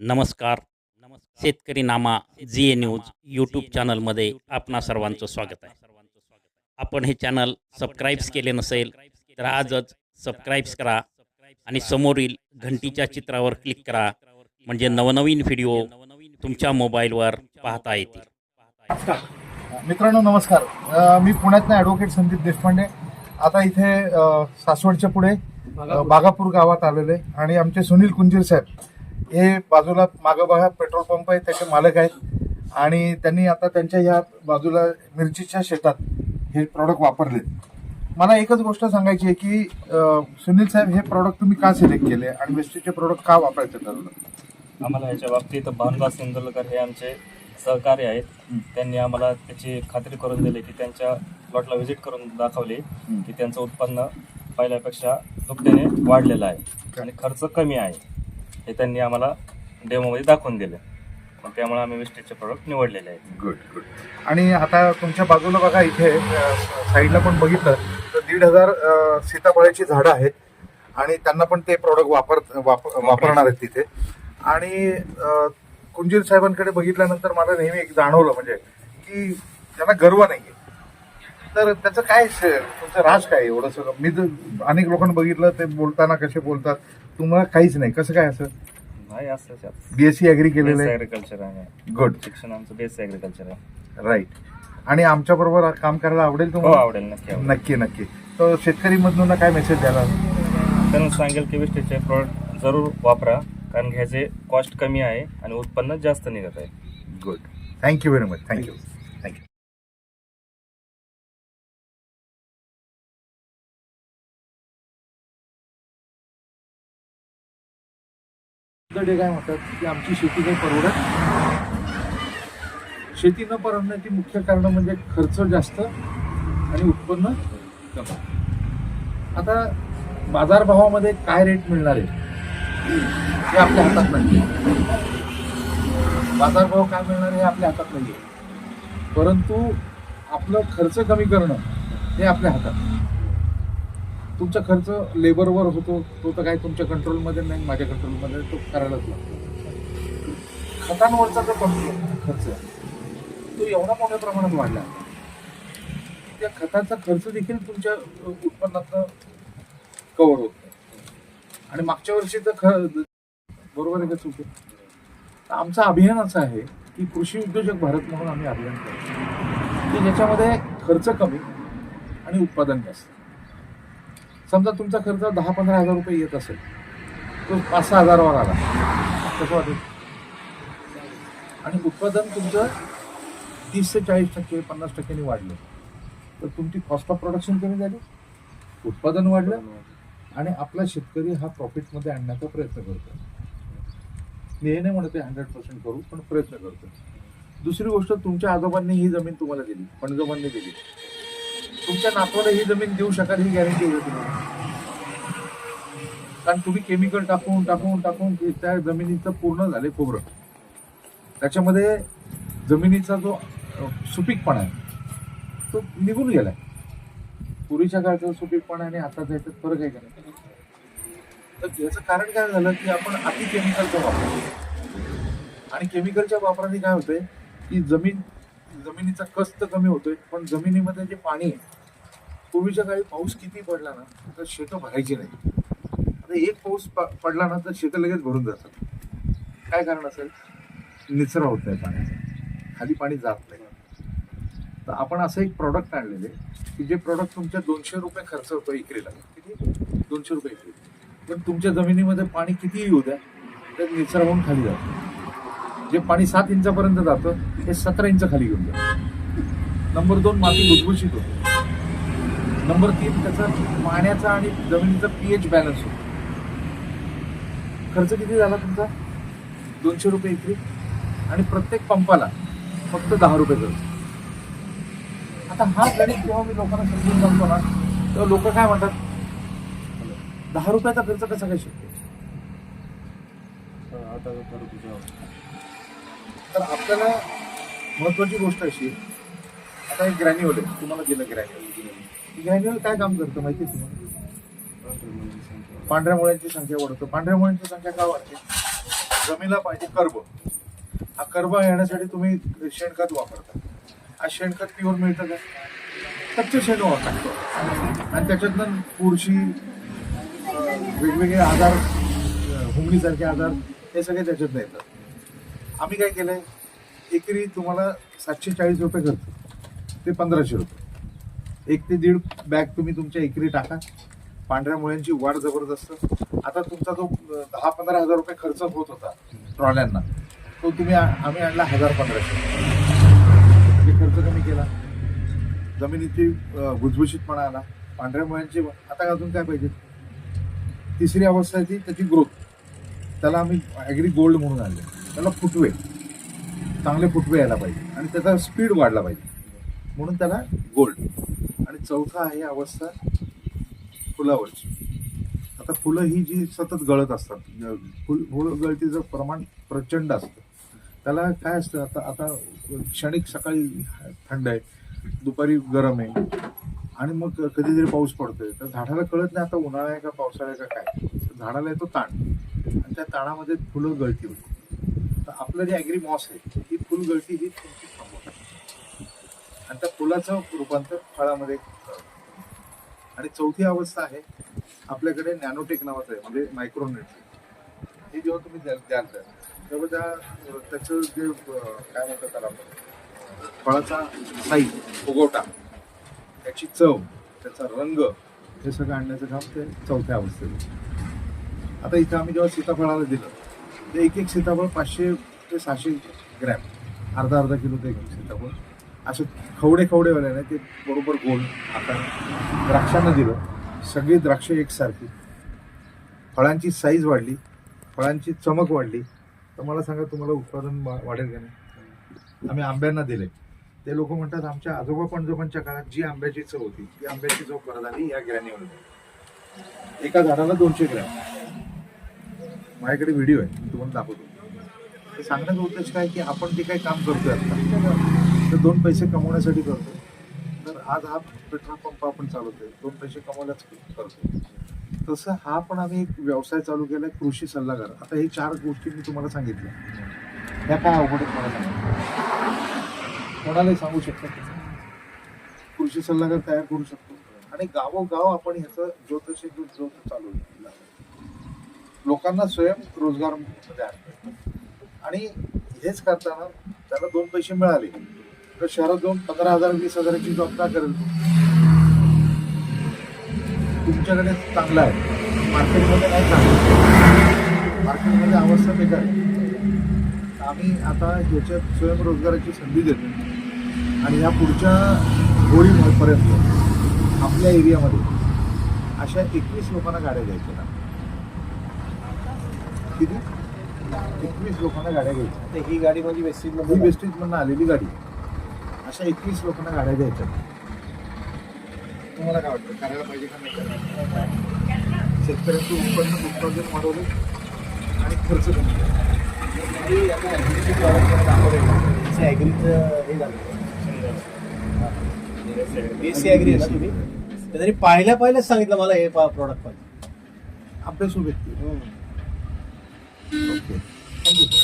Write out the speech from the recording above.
नमस्कार. शेतकरी नामा जी ए न्यूज यूट्यूब चॅनलमध्ये आपणा सर्वांचं स्वागत आहे. आपण हे चॅनल सबस्क्राईब्स केले नसेल तर आजच सबस्क्राईब्स करा आणि समोरील घंटीच्या चित्रावर क्लिक करा. म्हणजे नवनवीन व्हिडिओ तुमच्या मोबाईलवर पाहता येतील. मित्रांनो नमस्कार. मी पुण्यातनं ॲडव्होकेट संदीप देशपांडे. आता इथे सासवडच्या पुढे बागापूर. गावात आलेले आणि आमचे सुनील कुंजीर साहेब. हे बाजूला मागं बघा पेट्रोल पंप आहे त्याचे मालक आहेत. आणि त्यांनी आता त्यांच्या ह्या बाजूला मिरचीच्या शेतात हे प्रॉडक्ट वापरले मला एकच गोष्ट सांगायची आहे की सुनील साहेब हे प्रॉडक्ट तुम्ही का सिलेक्ट केले? आणि वेस्टीचे प्रॉडक्ट का वापरायचं ठरवलं? आम्हाला याच्या बाबतीत भानुदास सिंदुलकर हे आमचे सहकारी आहेत. त्यांनी आम्हाला त्याची खात्री करून दिली की त्यांच्या प्लॉटला व्हिजिट करून दाखवली की त्यांचं उत्पन्न पहिल्यापेक्षा दुपटीने वाढलेलं आहे. आणि खर्च कमी आहे. हे त्यांनी आम्हाला डेमोमध्ये दाखवून दिले. मग त्यामुळे आम्ही वेस्टेजचे प्रोडक्ट निवडलेले आहेत. गुड गुड आणि आता तुमच्या बाजूला बघा इथे अ, साईडला पण बघितलं तर दीड हजार अ, सीताफळाची झाडं आहेत आणि त्यांना पण ते प्रॉडक्ट वापर वाप- वापरणार आहेत तिथे. आणि अ, कुंजीर साहेबांकडे बघितल्यानंतर मला नेहमी एक जाणवलं म्हणजे की त्यांना गर्व नाहीये. तर त्याचं काय स- तुमचं राज काय आहे एवढं सगळं? मी जर अनेक लोकांना बघितलं ते बोलताना कसे बोलतात तुम्हाला काहीच नाही. कसं काय असं? नाही असं बीएससी अग्री केलेलं बेस आहे आहे. गुड शिक्षण आमचं बेस ॲग्रिकल्चर आहे. राईट आणि आमच्या बरोबर काम करायला आवडेल हो तुम्हाला आवडेल. नक्की आवडेल. नक्की नक्की. तर शेतकरी मधून काय मेसेज द्याला त्यांना सांगेल की वेस्टेजचे प्रोडक्ट जरूर वापरा कारण ह्याचे कॉस्ट कमी आहे आणि उत्पन्न जास्त निघत आहे. Good thank you very much thank you thank you ते काय म्हणतात की आमची शेती काही परवडत शेती न परवडण्याची मुख्य कारण म्हणजे खर्च जास्त आणि उत्पन्न कमी. आता बाजारभावामध्ये काय रेट मिळणार आहे? हे आपल्या हातात नाही बाजारभाव काय मिळणार आहे हे आपल्या हातात नाही परंतु आपलं खर्च कमी करणं हे आपल्या हातात तुमचा खर्च लेबरवर होतो तो तर काही तुमच्या कंट्रोलमध्ये नाही माझ्या कंट्रोलमध्ये तो करायलाच लागतो. खतांवरचा जो कमी खर्च आहे तो एवढा मोठ्या प्रमाणात वाढला. त्या खताचा खर्च देखील तुमच्या उत्पन्नातनं कव्हर होत. नाही आणि मागच्या वर्षी तर ख बरोबर आहे का चुक तर आमचं अभियान असं आहे की कृषी उद्योजक भारत म्हणून आम्ही अभियान करतो. की ज्याच्यामध्ये खर्च कमी आणि उत्पादन जास्त. समजा तुमचा खर्च दहा पंधरा हजार रुपये येत असेल तो पाच सहा हजारावर आला. कसं वाटेल? आणि उत्पादन तुमचं तीस ते चाळीस टक्के पन्नास टक्क्यांनी वाढलं. तर तुमची कॉस्ट ऑफ प्रोडक्शन कमी झाली उत्पादन वाढलं आणि आपला शेतकरी हा प्रॉफिटमध्ये आणण्याचा प्रयत्न करतो. मी हे नाही म्हणत हंड्रेड पर्सेंट करू पण प्रयत्न करतो. दुसरी गोष्ट तुमच्या आजोबांनी ही जमीन तुम्हाला दिली पणजोबांनी दिली. तुमच्या नातवाला ही जमीन देऊ शकाल ही गॅरंटी आहे कारण तुम्ही केमिकल टाकून टाकून टाकून त्या जमिनीचं पूर्ण झाले खोबरं. त्याच्यामध्ये जमिनीचा जो सुपीकपणा आहे तो निघून गेलाय. पूर्वीच्या काळचा सुपीकपणा आणि आता याच्यात फरक आहे का नाही? तर याचं कारण काय झालं की आपण अति केमिकलचा वापर आणि केमिकलच्या वापराने काय होतंय की जमीन जमिनीचा कस्त कमी होतोय पण जमिनीमध्ये जे पाणी आहे पूर्वीच्या काळी पाऊस किती पडला ना तर शेतं भरायची नाही. आता एक पाऊस प- पडला ना तर शेतं लगेच भरून जातात. काय कारण असेल? निचरा होत नाही पाण्याचा. खाली पाणी जात नाही. तर आपण असं एक प्रॉडक्ट आणलेले की जे प्रॉडक्ट तुमच्या दोनशे रुपये खर्च होतो इकरीला. किती? दोनशे रुपये इकरी. पण तुमच्या जमिनीमध्ये पाणी कितीही येऊ द्या तर निचरा होऊन खाली जातं. जे पाणी सात इंचापर्यंत जातं ते सतरा इंच खाली घेऊन जातं. नंबर दोन माती भुसभुशीत होते. नंबर तीन त्याचा पाण्याचा आणि जमिनीचा पीएच बॅलन्स होतो. खर्च किती झाला तुमचा? दोनशे रुपये इकरी आणि प्रत्येक पंपाला फक्त दहा रुपये खर्च. आता हा गणित जेव्हा मी लोकांना समजून सांगतो ना तेव्हा लोक काय म्हणतात? दहा रुपयाचा खर्च कसा काय शक्य? तर आपल्याला महत्त्वाची गोष्ट अशी आता एक ग्रॅन्युअल आहे. तुम्हाला दिलं ग्रॅन्युअल ग्रॅन्युअल काय काम करतं माहिती आहे तुम्हाला? पांढऱ्या मुळ्यांची संख्या वाढवतो. पांढऱ्या मुळ्यांची संख्या का वाढते? जमिनीला पाहिजे कर्ब. हा कर्ब येण्यासाठी तुम्ही शेणखत वापरता. हा शेणखत प्युअर मिळतं का? कच्चं शेण वापरतो. आणि त्याच्यातनं पुरशी वेगवेगळे आजार अं, आजार हे सगळे त्याच्यातनं येतात. आम्ही काय केलंय? एकरी तुम्हाला सातशे चाळीस रुपये खर्च. ते पंधराशे रुपये. एक ते दीड बॅग तुम्ही तुमच्या एकरी टाका. पांढऱ्या मुळ्यांची वाढ जबरदस्त. आता तुमचा जो दहा पंधरा हजार रुपये खर्च होत होता ट्रॉल्यांना तो तुम्ही आम्ही आणला हजार पंधराशे. म्हणजे खर्च कमी केला. जमिनीची भुजभुशीतपणा आला. पांढऱ्या मुळ्यांची आता अजून काय पाहिजे? तिसरी अवस्था आहे ती त्याची ग्रोथ. त्याला आम्ही ॲग्री गोल्ड म्हणून आणले. त्याला फुटवे. चांगले फुटवे यायला पाहिजे. आणि त्याचा स्पीड वाढला पाहिजे. म्हणून त्याला गोल्ड आणि चौथा आहे अवस्था फुलावरची. आता फुलं ही जी सतत गळत असतात फुल फुल गळतीचं प्रमाण प्रचंड असतं. त्याला काय असतं आता आता क्षणिक सकाळी थंड आहे दुपारी गरम आहे आणि मग कधीतरी पाऊस पडतोय. तर झाडाला कळत नाही आता उन्हाळा आहे का पावसाळा आहे का काय. झाडाला येतो ताण. आणि त्या ताणामध्ये फुलं गळती होती. आपलं जे ॲग्री मॉस आहे ही फुल गळती ही तुमची थांबवते आणि त्या फुलाचं रूपांतर फळामध्ये आणि चौथी अवस्था आहे आपल्याकडे नॅनोटेक नावाचं आहे म्हणजे मायक्रोनेट हे जेव्हा तुम्ही द्याल द्याल तेव्हा त्या त्याचं जे काय म्हणतात त्याला आपण? फळाचा साईज फुगोटा त्याची चव त्याचा रंग हे सगळं आणण्याचं काम ते चौथ्या अवस्थेत. आता इथं आम्ही जेव्हा सीताफळाला दिलं ते एक एक सीताफळ पाचशे ते सहाशे ग्रॅम. अर्धा अर्धा किलो ते एक एक असे खवडे खवडे वाले नाही ते बरोबर गोल आकार. द्राक्षांना दिलं. सगळी द्राक्ष एकसारखी. फळांची साईज वाढली. फळांची चमक वाढली. तर मला सांगा तुम्हाला उत्पादन वाढेल का नाही? आम्ही आंब्यांना दिले. ते लोक म्हणतात आमच्या आजोबा पणजोबांच्या काळात जी आंब्याची चव होती ती आंब्याची चव परत आली या ग्रॅनीवर एका झाडाला दोनशे ग्रॅम. माझ्याकडे व्हिडिओ आहे मी तुम्हाला दाखवतो. ते सांगण्याचा उद्देश काय की आपण जे काही काम करतोय आता तर दोन पैसे कमवण्यासाठी करतोय तर आज हा पेट्रोल पंप आपण चालवतोय दोन पैसे कमवल्याच करतोय तसं हा पण आम्ही एक व्यवसाय चालू केलाय कृषी सल्लागार. आता हे चार गोष्टी मी तुम्हाला सांगितल्या. ह्या काय अवघड आहेत मला सांगितलं कोणालाही सांगू शकतो कृषी सल्लागार तयार करू शकतो. आणि गावोगाव आपण ह्याचं ज्योतिषी दूध ज्योत चालू लोकांना स्वयं रोजगारमध्ये आणतोय. आणि हेच करताना त्याला दोन पैसे मिळाले. तर शहरात जाऊन पंधरा हजार वीस हजाराची जॉब का करेल तुमच्याकडे चांगला आहे. मार्केटमध्ये नाही चांगलं. मार्केटमध्ये अवस्था बेकार आहे. आम्ही आता ह्याच्यात स्वयंरोजगाराची संधी देतो. आणि ह्या पुढच्या होळीपर्यंत आपल्या एरियामध्ये अशा एकवीस लोकांना गाड्या द्यायच्या. किती? एकवीस लोकांना गाड्या घ्यायच्या. आता ही गाडी म्हणजे वेस्टेज ही मधून आलेली गाडी. अशा एकवीस लोकांना गाड्या द्यायच्या. तुम्हाला काय वाटतं? करायला पाहिजे का नाही? करायला शेतकऱ्यांचं उत्पन्न उत्पादन वाढवलं आणि खर्च कमी केला. आता ॲग्रीचे प्रॉडक्ट मला दाखवले ना ॲग्रीचं हे झालं. बीएससी ॲग्री आहे ना तुम्ही? तर त्यांनी पाहिल्या पाहिल्याच सांगितलं मला हे प्रॉडक्ट पाहिजे. अभ्यासू व्यक्ती. Okay thank you